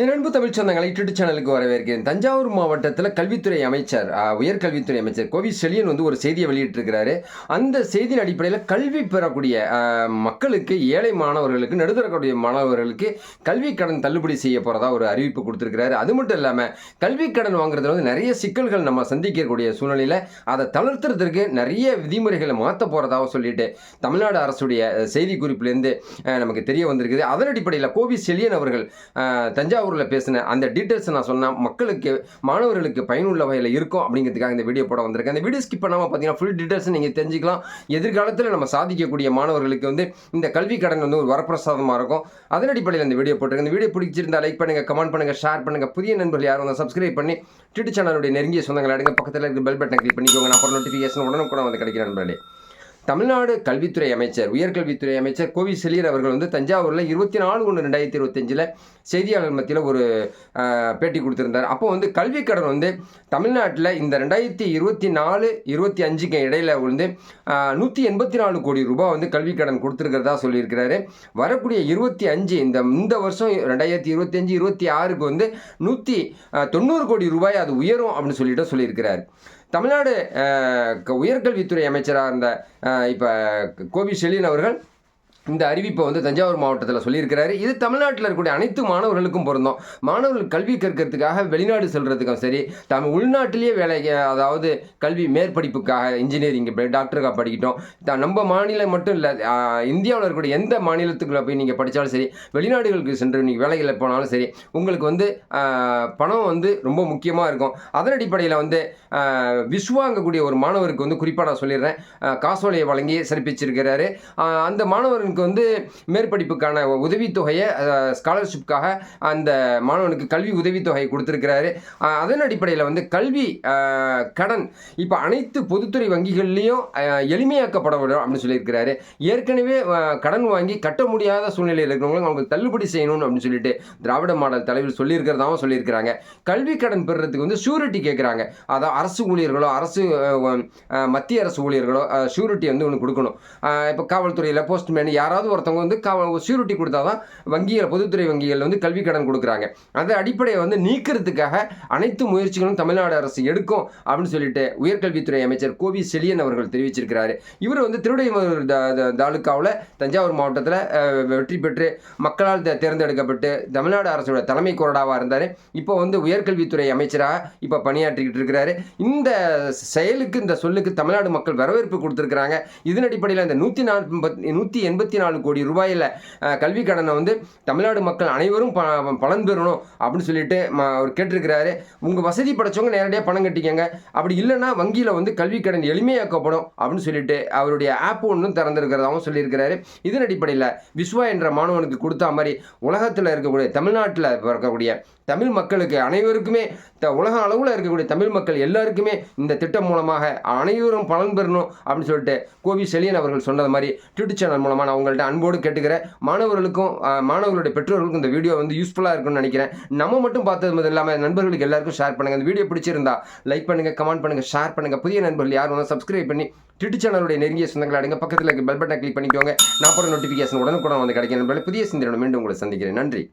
என் அன்பு தமிழ் சொந்தங்களை யூடியூப் சேனலுக்கு வரவேற்கிறேன். தஞ்சாவூர் மாவட்டத்தில் கல்வித்துறை அமைச்சர் உயர்கல்வித்துறை அமைச்சர் கோவி செழியன் வந்து ஒரு செய்தியை வெளியிட்டிருக்கிறாரு. அந்த செய்தியின் அடிப்படையில் கல்வி பெறக்கூடிய மக்களுக்கு ஏழை மாணவர்களுக்கு நடுத்தரக்கூடிய மாணவர்களுக்கு கல்வி கடன் தள்ளுபடி செய்ய போகிறதா ஒரு அறிவிப்பு கொடுத்துருக்கிறாரு. அது மட்டும் இல்லாமல் கல்வி கடன் வாங்குறதுல வந்து நிறைய சிக்கல்கள் நம்ம சந்திக்கக்கூடிய சூழ்நிலையில் அதை தளர்த்துறதுக்கு நிறைய விதிமுறைகளை மாற்ற போகிறதாக சொல்லிட்டு தமிழ்நாடு அரசுடைய செய்திக்குறிப்பிலேருந்து நமக்கு தெரிய வந்திருக்குது. அதன் அடிப்படையில் கோவி செழியன் அவர்கள் தஞ்சாவூர் தஞ்சாவூரில் பேசின அந்த டீட்டெயில்ஸ் நான் சொன்னேன் மக்களுக்கு மாணவர்களுக்கு பயனுள்ள வகையில் இருக்கும் அப்படிங்கிறதுக்காக இந்த வீடியோ போட வந்திருக்கேன். அந்த வீடியோ ஸ்கிப் பண்ணாமல் பார்த்தீங்கன்னா ஃபுல் டீட்டெயில்ஸ் நீங்கள் தெரிஞ்சுக்கலாம். எதிர்காலத்தில் நம்ம சாதிக்கக்கூடிய மாணவர்களுக்கு வந்து இந்த கல்வி கடன் வந்து ஒரு வரப்பிரசாதமாக இருக்கும். அதன் அடிப்படையில் இந்த வீடியோ போட்டிருக்கேன். இந்த வீடியோ பிடிச்சிருந்தா லைக் பண்ணுங்கள் கமெண்ட் பண்ணுங்கள் ஷேர் பண்ணுங்கள் புதிய நண்பர்கள் யாரும் வந்து சப்ஸ்கிரைப் பண்ணி டிவிட்டர் சேனலுடைய நெருங்கிய சொந்தங்கள் அடங்க. பக்கத்தில் இருக்க பெல் பட்டனை கிளிக் பண்ணிக்கோங்க. நான் அப்புறம் நோட்டிஃபிகேஷன் உடனே கூட வந்து கிடைக்கிற நண்பர்களே. தமிழ்நாடு கல்வித்துறை அமைச்சர் உயர்கல்வித்துறை அமைச்சர் கோவி செழியர் அவர்கள் வந்து தஞ்சாவூரில் இருபத்தி நாலு ஒன்று ரெண்டாயிரத்தி இருபத்தஞ்சில் செய்தியாளர் மத்தியில் ஒரு பேட்டி கொடுத்துருந்தார். அப்போ வந்து கல்வி கடன் வந்து தமிழ்நாட்டில் இந்த ரெண்டாயிரத்தி இருபத்தி நாலு இருபத்தி அஞ்சுக்கு இடையில் வந்து நூற்றி எண்பத்தி நாலு கோடி ரூபாய் வந்து கல்வி கடன் கொடுத்துருக்கிறதா சொல்லியிருக்கிறாரு. வரக்கூடிய இருபத்தி அஞ்சு இந்த இந்த வருஷம் ரெண்டாயிரத்தி இருபத்தி அஞ்சு இருபத்தி ஆறுக்கு வந்து நூற்றி தொண்ணூறு கோடி ரூபாய் அது உயரும் அப்படின்னு சொல்லிட்டு சொல்லியிருக்கிறார். தமிழ்நாடு க- உயர்கல்வித்துறை அமைச்சராக இருந்த இப்போ கோபி செழியன் அவர்கள் இந்த அறிவிப்பை வந்து தஞ்சாவூர் மாவட்டத்தில் சொல்லியிருக்கிறாரு. இது தமிழ்நாட்டில் இருக்கக்கூடிய அனைத்து மாணவர்களுக்கும் பொருந்தும். மாணவர்கள் கல்வி கற்கிறதுக்காக வெளிநாடு செல்றதுக்கும் சரி தாம் உள்நாட்டிலேயே வேலை அதாவது கல்வி மேற்படிப்புக்காக இன்ஜினியரிங் டாக்டருக்காக படிக்கட்டும். த- நம்ம மாநிலம் மட்டும் இல்லை இந்தியாவில் இருக்கக்கூடிய எந்த மாநிலத்துக்குள்ள போய் நீங்கள் படித்தாலும் சரி வெளிநாடுகளுக்கு சென்று நீங்கள் வேலைகளில் போனாலும் சரி உங்களுக்கு வந்து பணம் வந்து ரொம்ப முக்கியமாக இருக்கும். அதன் அடிப்படையில் வந்து விஸ்வாங்கக்கூடிய ஒரு மாணவருக்கு வந்து குறிப்பாக நான் சொல்லிடுறேன். காசோலையை வழங்கி சிறப்பிச்சிருக்கிறாரு. அந்த மாணவருக்கு அவனுக்கு வந்து மேற்படிப்புக்கான உதவித்தொகையை ஸ்காலர்ஷிப்காக அந்த மாணவனுக்கு கல்வி உதவித்தொகை கொடுத்துருக்கிறாரு. அதன் அடிப்படையில் வந்து கல்வி கடன் இப்போ அனைத்து பொதுத்துறை வங்கிகள்லேயும் எளிமையாக்கப்பட வேண்டும் அப்படின்னு சொல்லியிருக்கிறாரு. ஏற்கனவே கடன் வாங்கி கட்ட முடியாத சூழ்நிலையில் இருக்கிறவங்களும் அவங்களுக்கு தள்ளுபடி செய்யணும் அப்படின்னு சொல்லிட்டு திராவிட மாடல் தலைவர் சொல்லியிருக்கிறதாவும் சொல்லியிருக்கிறாங்க. கல்வி கடன் பெறுறதுக்கு வந்து ஷூரிட்டி கேட்குறாங்க அதாவது அரசு ஊழியர்களோ அரசு மத்திய அரசு ஊழியர்களோ ஷூரிட்டி வந்து ஒன்று கொடுக்கணும். இப்போ காவல்துறையில் போஸ்ட்மேன் யாராவது ஒருத்தவங்க வந்து காவல் ஷூரிட்டி கொடுத்தா தான் வங்கிகள் பொதுத்துறை வங்கிகள் வந்து கல்வி கடன் கொடுக்குறாங்க. அந்த அடிப்படையை வந்து நீக்கிறதுக்காக அனைத்து முயற்சிகளும் தமிழ்நாடு அரசு எடுக்கும் அப்படின்னு சொல்லிட்டு உயர்கல்வித்துறை அமைச்சர் கோவி செழியன் அவர்கள் தெரிவிச்சிருக்கிறாரு. இவர் வந்து திருவிடைமருதூர் த- த- தாலுக்காவில் தஞ்சாவூர் மாவட்டத்தில் வெற்றி பெற்று மக்களால் தேர்ந்தெடுக்கப்பட்டு தமிழ்நாடு அரசோட தலைமை கொறடாவாக இருந்தார். இப்போ வந்து உயர்கல்வித்துறை அமைச்சராக இப்போ பணியாற்றிக்கிட்டு இருக்கிறாரு. இந்த செயலுக்கு இந்த சொல்லுக்கு தமிழ்நாடு மக்கள் வரவேற்பு கொடுத்துருக்குறாங்க. இதன் அடிப்படையில் இந்த நூற்றி நாற்பத்தி நூற்றி எண்பத்தி இருபத்தி நாலு கோடி ரூபாயில் கல்வி கடனை வந்து தமிழ்நாடு மக்கள் அனைவரும் ப- பலன் பெறணும் அப்படின்னு சொல்லிட்டு அவர் கேட்டிருக்கிறாரு. உங்கள் வசதி படைச்சவங்க நேரடியாக பணம் கட்டிக்கங்க. அப்படி இல்லைன்னா வங்கியில் வந்து கல்வி கடன் எளிமையாக்கப்படும் அப்படின்னு சொல்லிட்டு அவருடைய ஆப் ஒன்றும் திறந்திருக்கிறதாகவும் சொல்லியிருக்கிறாரு. இதன் அடிப்படையில் விஸ்வா என்ற மாணவனுக்கு கொடுத்த மாதிரி உலகத்தில் இருக்கக்கூடிய தமிழ்நாட்டில் இருக்கக்கூடிய தமிழ் மக்களுக்கு அனைவருக்குமே த உலக அளவில் இருக்கக்கூடிய தமிழ் மக்கள் எல்லாருக்குமே இந்த திட்டம் மூலமாக அனைவரும் பலன் பெறணும் அப்படின்னு சொல்லிட்டு கோவி செழியன் அவர்கள் சொன்னது மாதிரி ட்விட்டர் சேனல் மூலமாக நான் உங்கள்கிட்ட அன்போடு கேட்டுக்கிறேன் மாணவர்களுக்கும் மாணவர்களுடைய பெற்றோர்களுக்கும் இந்த வீடியோ வந்து யூஸ்ஃபுல்லாக இருக்கும்னு நினைக்கிறேன். நம்ம மட்டும் பார்த்தது மட்டும் இல்லாமல் நண்பர்களுக்கு எல்லாருக்கும் ஷேர் பண்ணுங்கள் இந்த வீடியோ பிடிச்சிருந்தா லைக் பண்ணுங்கள் கமெண்ட் பண்ணுங்கள் ஷேர் பண்ணுங்கள் புதிய நண்பர்கள் யாரும் வந்து சப்ஸ்கிரைப் பண்ணி ட்விட்டர் சேனலுடைய நெருங்கிய சொந்தங்கள் அடங்க. பக்கத்தில் இருக்க பெல் பட்டனை கிளிக் பண்ணிக்கோங்க. நான் போகிற நோட்டிஃபிகேஷன் உடனுக்குடன் வந்து கிடைக்கும் நண்பர்களே புதிய சிந்தனை மீண்டும் உங்களை சந்திக்கிறேன். நன்றி.